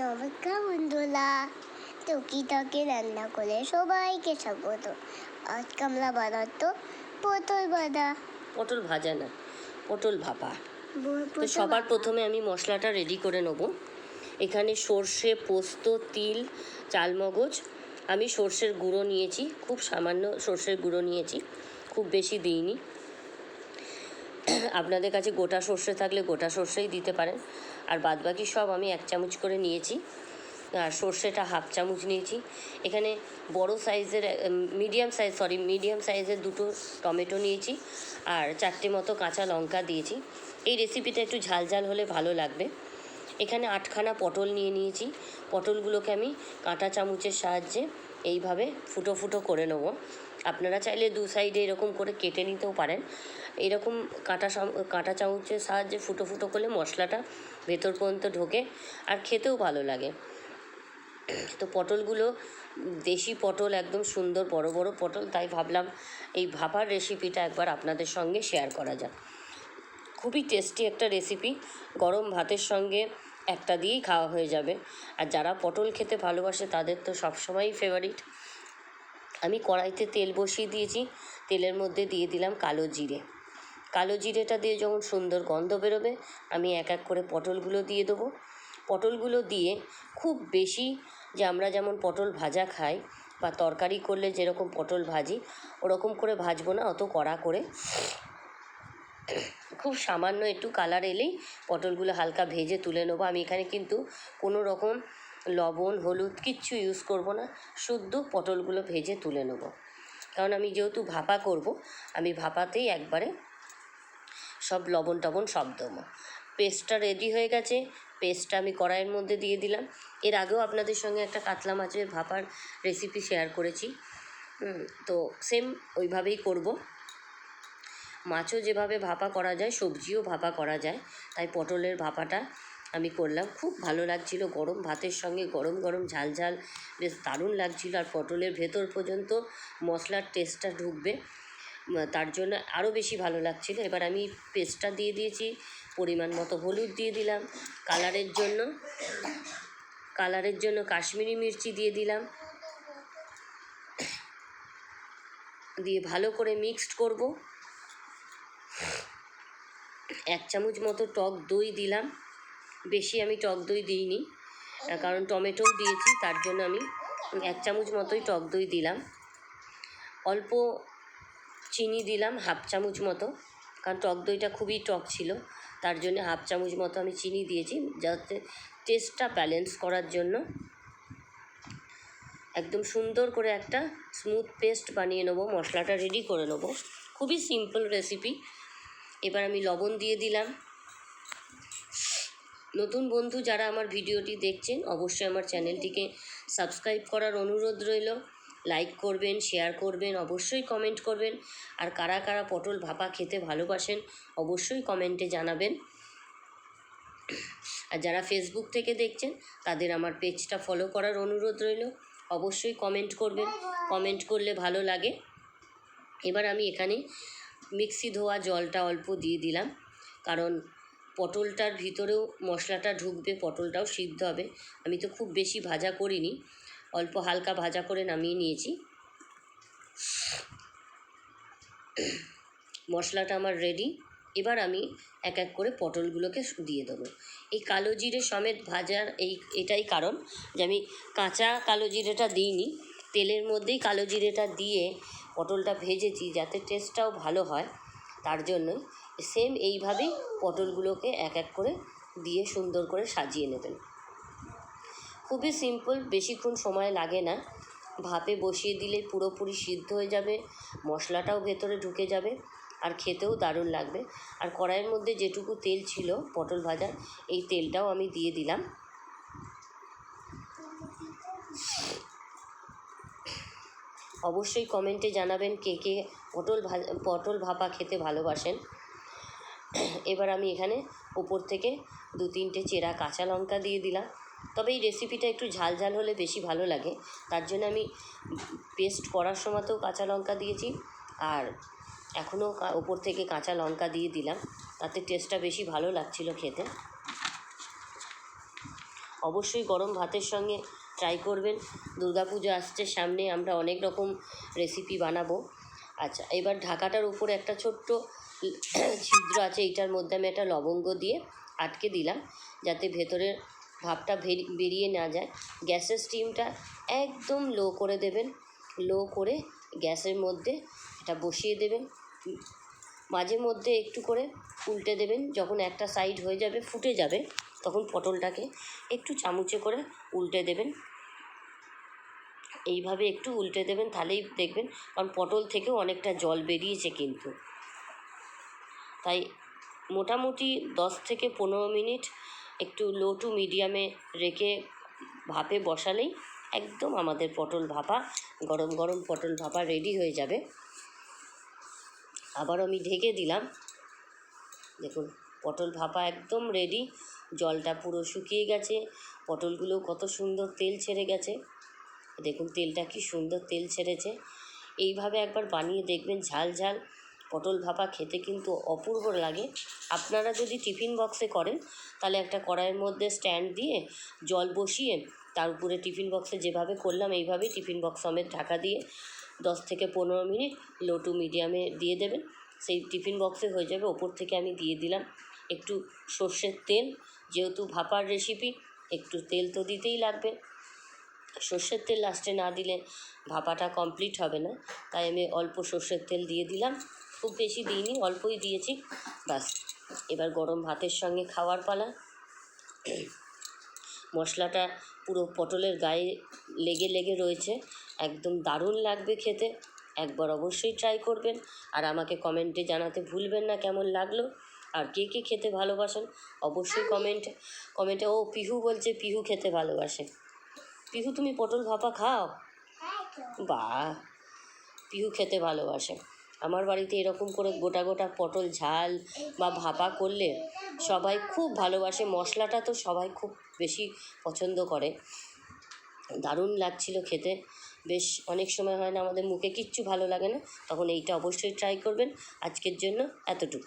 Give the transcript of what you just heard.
নমস্কার বন্ধুরা টুকি টকি রান্না করে সবাইকে স্বাগত আজকে আমরা বানাতো পটল বাঁধা পটল ভাজা না পটল ভাপা তো সবার প্রথমে আমি মশলাটা রেডি করে নেব। এখানে সর্ষে পোস্ত তিল চালমগজ আমি সর্ষের গুঁড়ো নিয়েছি। খুব সামান্য সর্ষের গুঁড়ো নিয়েছি। খুব বেশি দিইনি। আপনাদের কাছে গোটা সর্ষে থাকলে গোটা সর্ষেই দিতে পারেন। আর বাদবাকি সব আমি এক চামচ করে নিয়েছি। আর সর্ষেটা হাফ চামচ নিয়েছি। এখানে বড় সাইজের, মিডিয়াম সাইজ, সরি, মিডিয়াম সাইজের দুটো টমেটো নিয়েছি। আর চারটে মতো কাঁচা লঙ্কা দিয়েছি। এই রেসিপিটা একটু ঝাল ঝাল হলে ভালো লাগবে। এখানে আটখানা পটল নিয়ে নিয়েছি। পটলগুলোকে আমি কাঁটা চামচের সাহায্যে এইভাবে ফুটো ফুটো করে নেব। আপনারা চাইলে দু সাইডে এরকম করে কেটে নিতেও পারেন। এরকম কাঁটা কাঁটা চামচের সাহায্যে ফুটো ফুটো করলে মশলাটা ভেতর পর্যন্ত ঢোকে আর খেতেও ভালো লাগে। তো পটলগুলো, দেশি পটল একদম সুন্দর বড় বড় পটল, তাই ভাবলাম এই ভাপার রেসিপিটা একবার আপনাদের সঙ্গে শেয়ার করা যাক। খুবই টেস্টি একটা রেসিপি গরম ভাতের সঙ্গে একটা দিয়েই খাওয়া হয়ে যাবে। আর যারা পটল খেতে ভালোবাসে, তাদের তো সবসময়ই ফেভারিট আমি কড়াইতে তেল বসিয়ে দিয়েছি, তেলের মধ্যে দিয়ে দিলাম কালো জিরে। কালো জিরেটা দিয়ে যখন সুন্দর গন্ধ বেরোবে, আমি এক এক করে পটলগুলো দিয়ে দেবো। পটলগুলো দিয়ে খুব বেশি যে আমরা যেমন পটল ভাজা খাই বা তরকারি করলে যেরকম পটল ভাজি, ওরকম করে ভাজবো না, অত কড়া করে। খুব সামান্য একটু কালার এলেই পটলগুলো হালকা ভেজে তুলে নেব। আমি এখানে কিন্তু কোনো রকম লবণ, হলুদ কিচ্ছু ইউজ করব না, শুদ্ধ পটলগুলো ভেজে তুলে নেব। কারণ আমি যেহেতু ভাপা করব, আমি ভাপাতেই একবারে সব লবণ টবণ সব দেবো। পেস্টটা রেডি হয়ে গেছে। পেস্টটা আমি কড়াইয়ের মধ্যে দিয়ে দিলাম। এর আগেও আপনাদের সঙ্গে একটা কাতলা মাছের ভাপার রেসিপি শেয়ার করেছি। তো সেম ওইভাবেই করব। মাছও যেভাবে ভাপা করা যায়, সবজিও ভাপা করা যায়, তাই পটলের ভাপাটা আমি করলাম। খুব ভালো লাগছিল গরম ভাতের সঙ্গে, গরম গরম ঝাল ঝাল, বেশ দারুণ লাগছিল। আর পটলের ভেতর পর্যন্ত মশলার টেস্টটা ঢুকবে। তার জন্য আরও বেশি ভালো লাগছিল। এবার আমি পেস্টটা দিয়ে দিয়েছি, পরিমাণ মতো হলুদ দিয়ে দিলাম, কালারের জন্য কালারের জন্য কাশ্মীরি মির্চি দিয়ে দিলাম। দিয়ে ভালো করে মিক্সড করব। এক চামচ মতো টক দই দিলাম। বেশি আমি টক দই দিইনি কারণ টমেটোও দিয়েছি, তার জন্য আমি এক চামচ মতোই টক দই দিলাম। অল্প চিনি দিলাম হাফ চামচ মতো, কারণ টক দইটা খুবই টক ছিল, তার জন্য হাফ চামচ মতো আমি চিনি দিয়েছি, যাতে টেস্টটা ব্যালেন্স করার জন্য। একদম সুন্দর করে একটা স্মুথ পেস্ট বানিয়ে নেব, মশলাটা রেডি করে নেব। খুবই সিম্পল রেসিপি এবার আমি লবণ দিয়ে দিলাম। নতুন বন্ধু যারা আমার ভিডিওটি দেখছেন, অবশ্যই আমার চ্যানেলটিকে সাবস্ক্রাইব করার অনুরোধ রইল। লাইক করবেন শেয়ার করবেন, অবশ্যই কমেন্ট করবেন। আর কারা কারা পটল ভাপা খেতে ভালোবাসেন, অবশ্যই কমেন্টে জানাবেন। আর যারা ফেসবুক থেকে দেখছেন, তাদের আমার পেজটা ফলো করার অনুরোধ রইল। অবশ্যই কমেন্ট করবেন। কমেন্ট করলে ভালো লাগে। এবার আমি এখানে মিক্সি ধোয়া জলটা অল্প দিয়ে দিলাম। কারণ পটলটার ভিতরেও মশলাটা ঢুকবে, পটলটাও সিদ্ধ হবে। আমি তো খুব বেশি ভাজা করিনি। অল্প হালকা ভাজা করে নামিয়ে নিয়েছি। মশলাটা আমার রেডি এবার আমি এক এক করে পটলগুলোকে দিয়ে দেবো। এই কালো জিরে সমেত ভাজার এই, এটাই কারণ যে আমি কাঁচা কালো জিরেটা দিইনি। তেলের মধ্যেই কালো জিরেটা দিয়ে পটলটা ভেজেছি যাতে টেস্টটাও ভালো হয়। তার জন্যই সেম এইভাবেই পটলগুলোকে এক এক করে দিয়ে সুন্দর করে সাজিয়ে নেবেন। খুবই সিম্পল বেশিক্ষণ সময় লাগে না। ভাপে বসিয়ে দিলে পুরোপুরি সিদ্ধ হয়ে যাবে, মশলাটাও ভেতরে ঢুকে যাবে, আর খেতেও দারুণ লাগবে। আর কড়াইয়ের মধ্যে যেটুকু তেল ছিল, পটল ভাজার এই তেলটাও আমি দিয়ে দিলাম। অবশ্যই কমেন্টে জানাবেন কে কে পটল পটল ভাপা খেতে ভালোবাসেন। এবার আমি এখানে ওপর থেকে দু তিনটে চেরা কাঁচা লঙ্কা দিয়ে দিলাম। তবে এই রেসিপিটা একটু ঝাল ঝাল হলে বেশি ভালো লাগে। তার জন্য আমি পেস্ট করার সময়তেও কাঁচা লঙ্কা দিয়েছি আর এখনও ওপর থেকে কাঁচা লঙ্কা দিয়ে দিলাম। তাতে টেস্টটা বেশি ভালো লাগছিল খেতে। অবশ্যই গরম ভাতের সঙ্গে ট্রাই করবেন। দুর্গাপুজো আসছে সামনে, আমরা অনেক রকম রেসিপি বানাবো। আচ্ছা এবার ঢাকাটার উপরে একটা ছোট্ট ছিদ্র আছে, এইটার মধ্যে আমি একটা লবঙ্গ দিয়ে আটকে দিলাম, যাতে ভেতরের ভেরি- বেরিয়ে না যায়। গ্যাসের স্টিমটা একদম লো করে দেবেন। লো করে গ্যাসের মধ্যে এটা বসিয়ে দেবেন। মাঝে মধ্যে একটু করে উল্টে দেবেন। যখন একটা সাইড হয়ে যাবে, ফুটে যাবে, তখন পটলটাকে একটু চামচে করে উল্টে দেবেন। এইভাবে একটু উল্টে দেবেন, তাহলেই দেখবেন, কারণ পটল থেকেও অনেকটা জল বেরিয়েছে কিন্তু। তাই মোটামুটি দশ থেকে পনেরো মিনিট একটু লো টু মিডিয়ামে রেখে ভাপে বসালেই একদম আমাদের পটল ভাপা, গরম গরম পটল ভাপা রেডি হয়ে যাবে। আবার আমি ঢেকে দিলাম। দেখুন, পটল ভাপা একদম রেডি জলটা পুরো শুকিয়ে গেছে, পটলগুলো কত সুন্দর তেল ছেড়ে গেছে। দেখুন, তেলটা কি সুন্দর তেল ছেড়েছে। এইভাবে একবার বানিয়ে দেখবেন ঝাল ঝাল। পটল ভাপা খেতে কিন্তু অপূর্ব লাগে। আপনারা যদি টিফিন বক্সে করেন, তাহলে একটা কড়াইয়ের মধ্যে স্ট্যান্ড দিয়ে জল বসিয়ে, তার উপরে টিফিন বক্সে যেভাবে করলাম এইভাবেই টিফিন বক্স সমেত ঢাকা দিয়ে দশ থেকে পনেরো মিনিট লো টু মিডিয়ামে দিয়ে দেবেন। সেই টিফিন বক্সে হয়ে যাবে। ওপর থেকে আমি দিয়ে দিলাম একটু সর্ষের তেল। যেহেতু ভাপার রেসিপি একটু তেল তো দিতেই লাগবে। সর্ষের তেল লাস্টে না দিলে ভাপাটা কমপ্লিট হবে না। তাই আমি অল্প সর্ষের তেল দিয়ে দিলাম। খুব বেশি দিইনি অল্পই দিয়েছি। ব্যাস এবার গরম ভাতের সঙ্গে খাওয়ার পালা। মশলাটা পুরো পটলের গায়ে লেগে লেগে রয়েছে। একদম দারুণ লাগবে খেতে। একবার অবশ্যই ট্রাই করবেন। আর আমাকে কমেন্টে জানাতে ভুলবেন না কেমন লাগল। আর কে কে খেতে ভালোবাসেন অবশ্যই কমেন্ট কমেন্টে ও পিহু বলছে পিহু খেতে ভালোবাসে। পিহু তুমি পটল ভাপা খাও। বাহ পিহু খেতে ভালোবাসে। আমার বাড়িতে এরকম করে গোটা গোটা পটল ঝাল বা ভাপা করলে সবাই খুব ভালোবাসে। মশলাটা তো সবাই খুব বেশি পছন্দ করে। দারুণ লাগছিল খেতে। বেশ অনেক সময় হয় না, আমাদের মুখে কিচ্ছু ভালো লাগে না। তখন এইটা অবশ্যই ট্রাই করবেন। আজকের জন্য এতটুকু।